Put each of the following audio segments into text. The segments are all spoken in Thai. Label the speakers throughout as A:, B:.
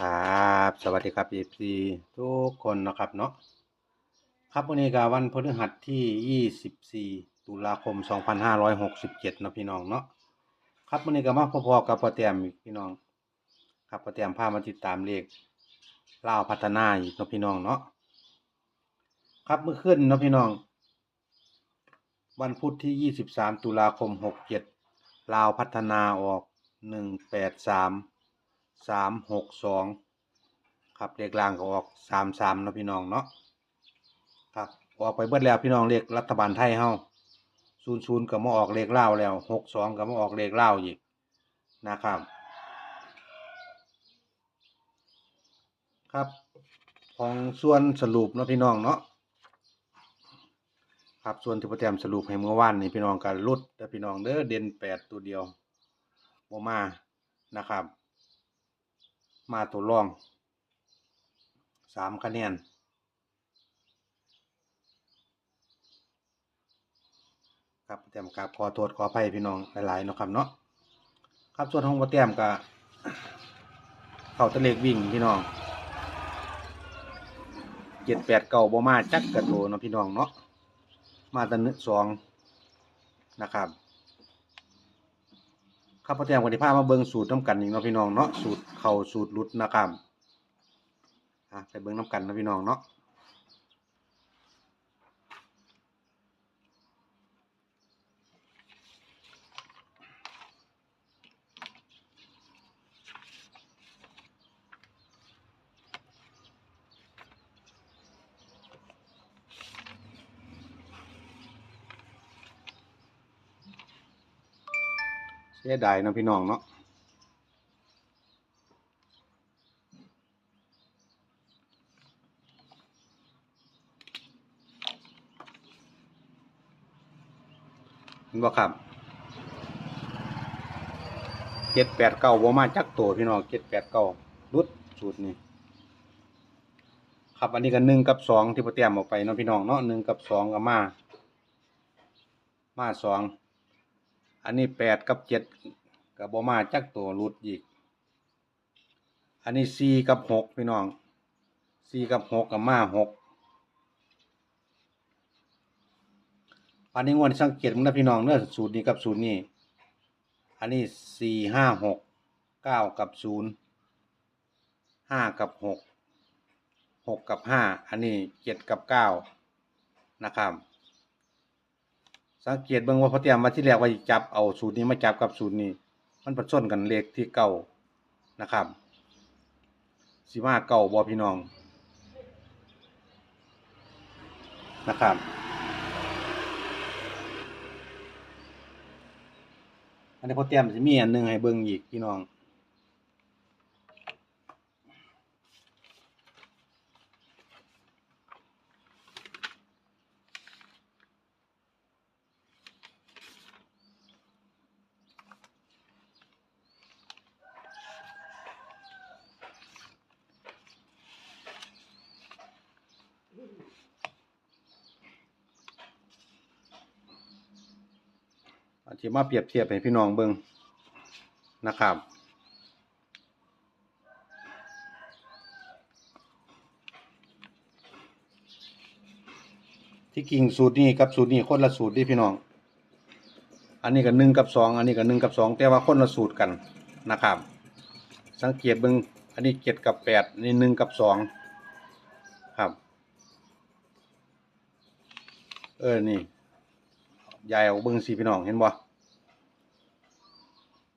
A: ครับสวัสดีครับ FC ทุกคนนะครับเนาะครับวันนี้ก็วันพฤหัสที่ 24 ตุลาคม 2567นาะพี่น้องเนาะครับวันนี้ก็มาพอๆกับปอแต้มอีกพี่น้อง ครับปอแต้มพามาติดตามเลขลาวพัฒนาอีกนะพี่น้องเนาะครับเมื่อคืนนะพี่น้อง วันพุธที่ 23 ตุลาคม 67ลาวพัฒนาออก 183 สามหกสองครับเลขล่างก็ออกสามสามนะพี่น้องเนาะครับออกไปเบิดแล้วพี่น้องเลขรัฐบาลไทยเฮาศูนย์ศูนย์ก็มาออกเลขเล่าวแล้วหกสองก็มาออกเลขเล่าวอีกนะครับ ครับของส่วนสรุปเนาะพี่น้องเนาะครับส่วนที่ปรแกรมสรุปให้เมื่อวานนี่พี่น้องก็ลดเด้อพี่น้องเด้อเด่นแปดตัวเดียวบ่มานะครับ มาตัวรองสามคะแนนครับเตรียมกราบขอโทษขออภัยพี่น้องหลายๆนะครับเนาะครับส่วนของโปรแกรมก็เข้าตะเลกวิ่งพี่น้องเจ็ดแปดเก้าบ่มาจักกระโตเนาะพี่น้องเนาะมาตันึกสองนะครับ ข้าพเจ้าวันนี้พามาเบิ่งสูตรน้ำกันอีกเนาะพี่น้องเนาะสูตรเข่าสูตรลุดนะครับอะไปเบิ่งน้ำกันนาะพี่น้องเนาะ เสียดายนะพี่น้องเนาะเห็นบ่ครับเจ็ดแปดเก้าบ่มาจักตัวพี่น้องเจ็ดแปดเก้ารุดสูตรนี้ครับอันนี้ก็หนึ่งกับสองที่พอเตรียมออกไปเนาะพี่น้องเนาะหนึ่งกับสองก็มา มาสอง อันนี้แปดกับเจ็ดกับบมาจักตัวรุดอีก อันนี้สี่กับหกพี่น้องสี่กับหกกับมาหกอันนี้งวดสังเกตมึงนะพี่น้องเนื้อสูตรนี้กับสูตรนี้ อันนี้สี่ห้าหกเก้ากับศูนย์ห้ากับหกหกกับห้าอันนี้เจ็ดกับเก้านะครับ สังเกตเบิ่งว่าพอเตรียมมาที่แรกว่าจับเอาสูตรนี้มาจับกับสูตรนี้ มันผสมกันเลขที่เก่านะครับสิมาเก่าบอพี่น้องนะครับอันนี้พอเตรียมจะมีอันหนึงให้เบิ่งอีกพี่น้อง อาจจะมาเปรียบเทียบให้พี่น้องเบิ่งนะครับที่กิ่งสูตรนี้กับสูตรนี้คนละสูตรดิพี่น้อง อันนี้ก็หนึ่งกับสองอันนี้ก็หนึ่งกับสองแต่ว่าคนละสูตรกันนะครับ สังเกตเบิ่งอันนี้เจ็ดกับแปดนนี้หนึ่งกับสองครับ เออนี่ยายเอาเบิ่งสิพี่น้องเห็นบ่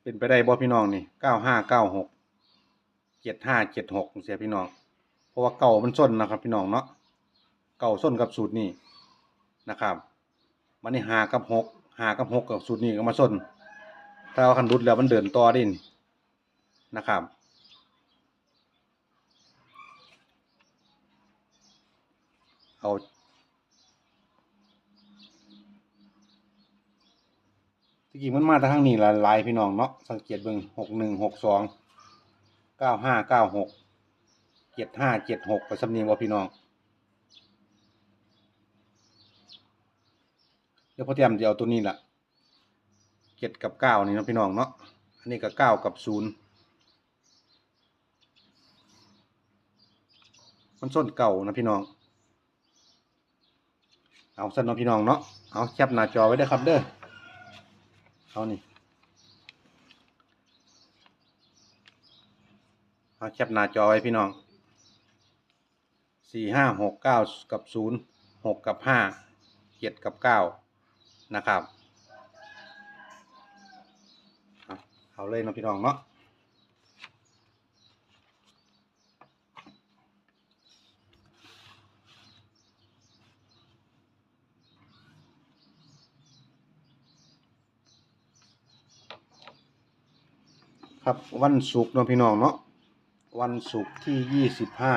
A: เป็นไปได้บ่พี่น้องนี่เก้าห้าเก้าหกเจ็ดห้าเจ็ดหกเสียพี่น้อง เพราะว่าเก่ามันส้นนะครับ พี่น้องเนาะเก่าส้นกับสูตรนี้นะครับมันนี่หากับหกหากับหกกับสูตรนี้ก็มาส้นถ้าเอาคันรุดแล้วมันเดินต่อได้นี่นะครับเอา ที่จริงมันมาทางนี้ละลายพี่น้องเนาะสังเกตเบิ่งหกหนึ่งหกสองเก้าห้าเก้าหกเจ็ดห้าเจ็ดหกไปสำเนียงว่าพี่น้องเดี๋ยวพอเตรียมจะเอาตัวนี้ละเจ็ดกับเก้านี่เนาะพี่น้องเนาะอันนี้ก็เก้ากับศูนย์มันส้นเก่านะพี่น้อง เอาสั้นเนาะพี่น้องเนาะเอาแคปหน้าจอไว้เด้ครับเด้อ เอานี่เอาแคปหน้าจอไว้พี่น้องสี่ห้าหกเก้ากับศูนย์หกกับห้าเจ็ดกับเก้านะครับ เอาเลยนะพี่น้องเนาะ ครับวันศุกร์เนาะพี่น้องเนาะวันศุกร์ที่ยี่สิบห้า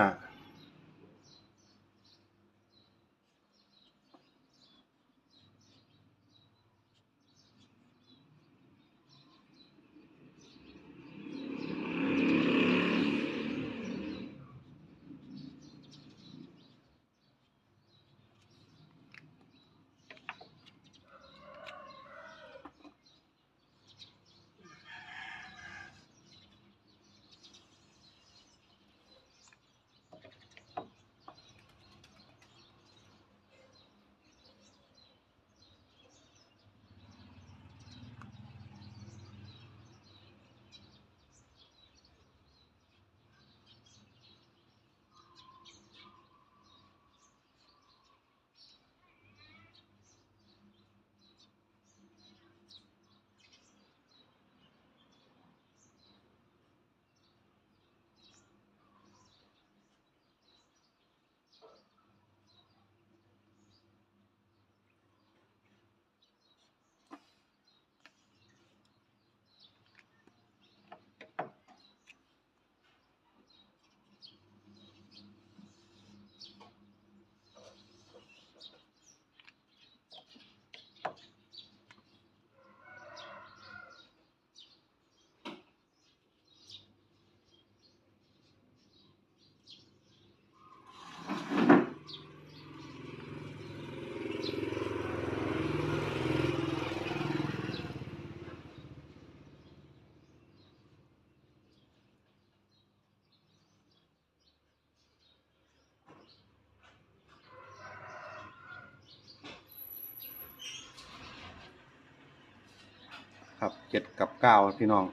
A: ครับ เจ็ดกับเก้าพี่น้อง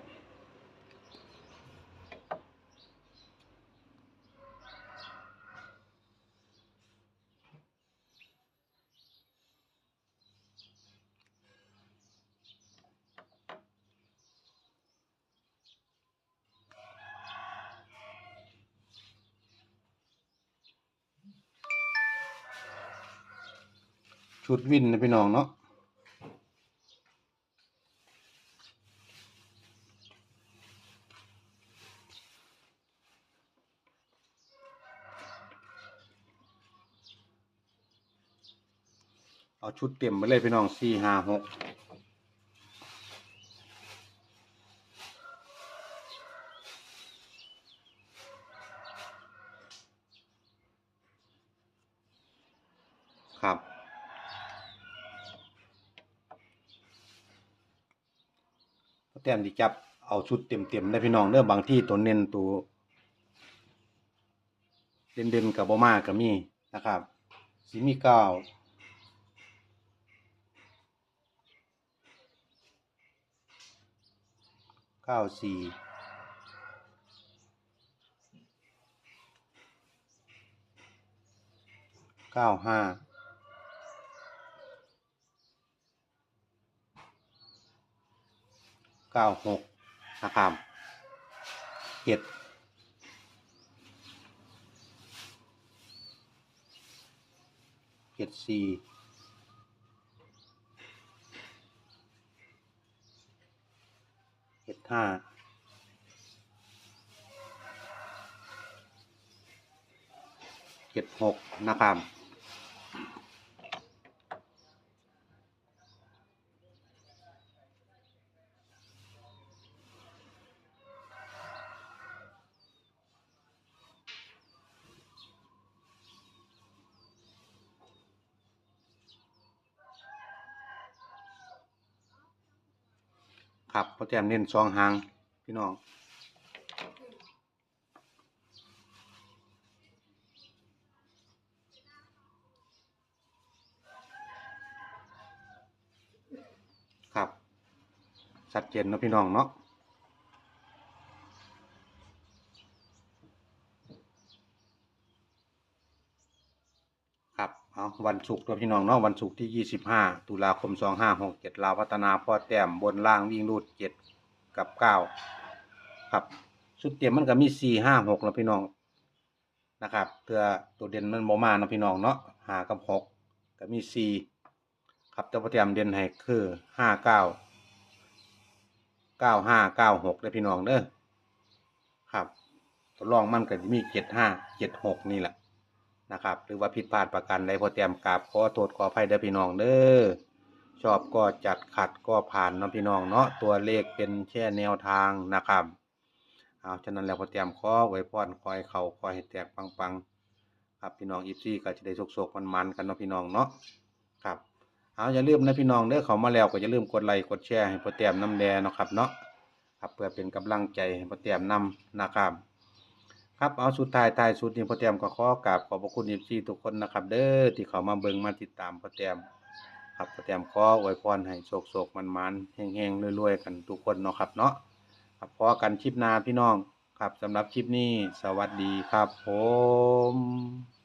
A: ชุดวินนะพี่น้องเนาะ เอาชุดเต็มไปเลยพี่น้องสี่ห้าหกครับแต้มที่จับเอาชุดเต็มๆได้พี่น้องเด้อบางที่ตัวเน้นตัวเด่นๆกับบ่มากับมีนะครับสีมีเก้า เก้าสี่เก้าห้าเก้าหกนะครับเจ็ดเจ็ดสี่ ห้า เจ็ดหกนะครับ ครับพ่อแต้มเน้นซองหางพี่น้องครับสัดเจนนะพี่น้องเนาะ วันศุกร์ตัวพี่น้องเนาะวันศุกร์ที่ 25 ตุลาคม 2567ลาวพัฒนาพ่อแต้มบนล่างวิ่งรูด7กับ 9 ครับชุดเตรียมมันก็มี 4 5 6แล้วพี่น้องนะครับเพื่อตัวเด่นมันบ่มานะพี่น้องเนาะ5กับ6ก็มี 4 ครับแต่พ่อแต้มเด่นให้คือ 5 9 95 96เด้พี่น้องเด้อครับตัวรองมันก็จะมี 75 76 นี่แหละ นะครับหรือว่าผิดพลาดประการใดพอเตรียมกราบขอโทษขออภัยเด้อพี่น้องเด้อชอบก็จัดขัดก็ผ่านเนาะพี่น้องเนาะตัวเลขเป็นแค่แนวทางนะครับเอาฉะนั้นแล้วพอเตรียมขอไว้พรคอยเขาคอยให้แตกปังๆครับพี่น้องอีซี่ก็จะได้โศกๆมันๆกันเนาะพี่น้องเนาะครับเอาอย่าลืมนะพี่น้องเด้อเขามาแล้วก็อย่าลืมกดไลค์กดแชร์ให้พอเตรียมน้ำแดงเนาะครับเนาะครับเพื่อเป็นกำลังใจให้พอเตรียมนำนะครับ ครับเอาสุดท้ายท้ายสุดนี้พ่อเตียมก็ขอกราบขอบพระคุณ FC ทุกคนนะครับ เด้อที่เขามาเบิ่งมาติดตามพ่อเตียมครับพ่อเตียมขออวยพรให้โชคโชคมันมันแห้งๆรวยๆกันทุกคนเนาะครับเนาะครับพอกันคลิปหน้าพี่น้องครับสำหรับคลิปนี้สวัสดีครับผม